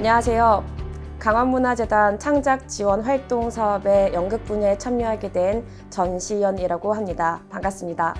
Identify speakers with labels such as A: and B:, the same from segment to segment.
A: 안녕하세요. 강원문화재단 창작 지원 활동 사업의 연극 분야에 참여하게 된 전시연이라고 합니다. 반갑습니다.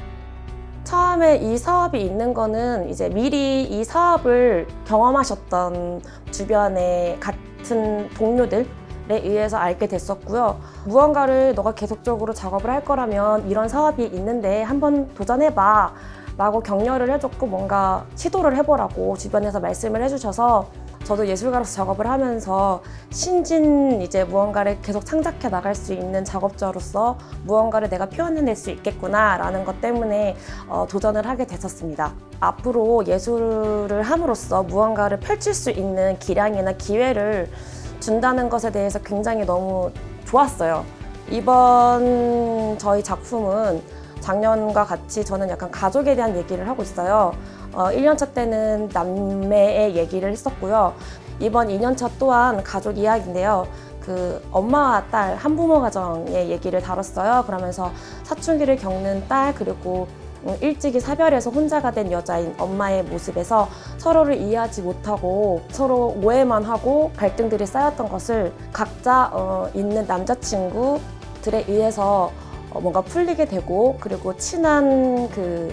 A: 처음에 이 사업이 있는 거는 이제 미리 이 사업을 경험하셨던 주변의 같은 동료들 에 의해서 알게 됐었고요. 무언가를 너가 계속적으로 작업을 할 거라면 이런 사업이 있는데 한번 도전해봐. 라고 격려를 해줬고 뭔가 시도를 해보라고 주변에서 말씀을 해주셔서 저도 예술가로서 작업을 하면서 신진 이제 무언가를 계속 창작해 나갈 수 있는 작업자로서 무언가를 내가 표현해낼 수 있겠구나라는 것 때문에 어, 도전을 하게 됐었습니다. 앞으로 예술을 함으로써 무언가를 펼칠 수 있는 기량이나 기회를 준다는 것에 대해서 굉장히 너무 좋았어요. 이번 저희 작품은 작년과 같이 저는 약간 가족에 대한 얘기를 하고 있어요. 어, 1년차 때는 남매의 얘기를 했었고요. 이번 2년차 또한 가족 이야기인데요. 그 엄마와 딸 한부모 가정의 얘기를 다뤘어요. 그러면서 사춘기를 겪는 딸 그리고 음, 일찍이 사별해서 혼자가 된 여자인 엄마의 모습에서 서로를 이해하지 못하고 서로 오해만 하고 갈등들이 쌓였던 것을 각자 어, 있는 남자친구들에 의해서 어, 뭔가 풀리게 되고 그리고 친한 그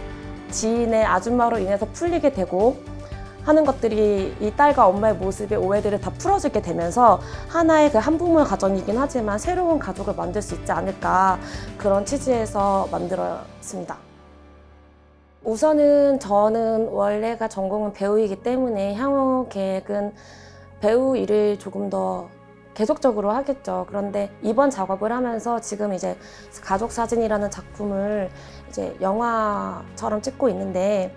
A: 지인의 아줌마로 인해서 풀리게 되고 하는 것들이 이 딸과 엄마의 모습의 오해들을 다 풀어주게 되면서 하나의 그 한부모 가정이긴 하지만 새로운 가족을 만들 수 있지 않을까 그런 취지에서 만들었습니다. 우선은 저는 원래가 전공은 배우이기 때문에 향후 계획은 배우 일을 조금 더 계속적으로 하겠죠. 그런데 이번 작업을 하면서 지금 이제 가족 사진이라는 작품을 이제 영화처럼 찍고 있는데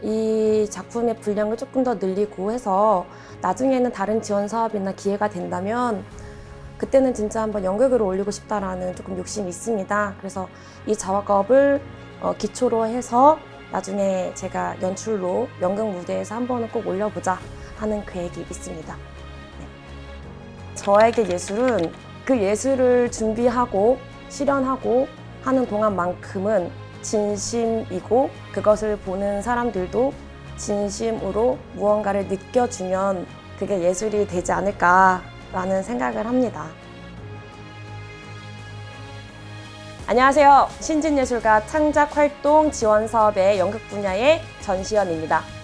A: 이 작품의 분량을 조금 더 늘리고 해서 나중에는 다른 지원 사업이나 기회가 된다면 그때는 진짜 한번 연극으로 올리고 싶다라는 조금 욕심이 있습니다. 그래서 이 작업을 어, 기초로 해서 나중에 제가 연출로 연극 무대에서 한 번은 꼭 올려보자 하는 계획이 있습니다. 네. 저에게 예술은 그 예술을 준비하고 실현하고 하는 동안만큼은 진심이고 그것을 보는 사람들도 진심으로 무언가를 느껴주면 그게 예술이 되지 않을까라는 생각을 합니다. 안녕하세요. 신진예술가 창작 활동 지원 사업의 연극 분야의 전시연입니다.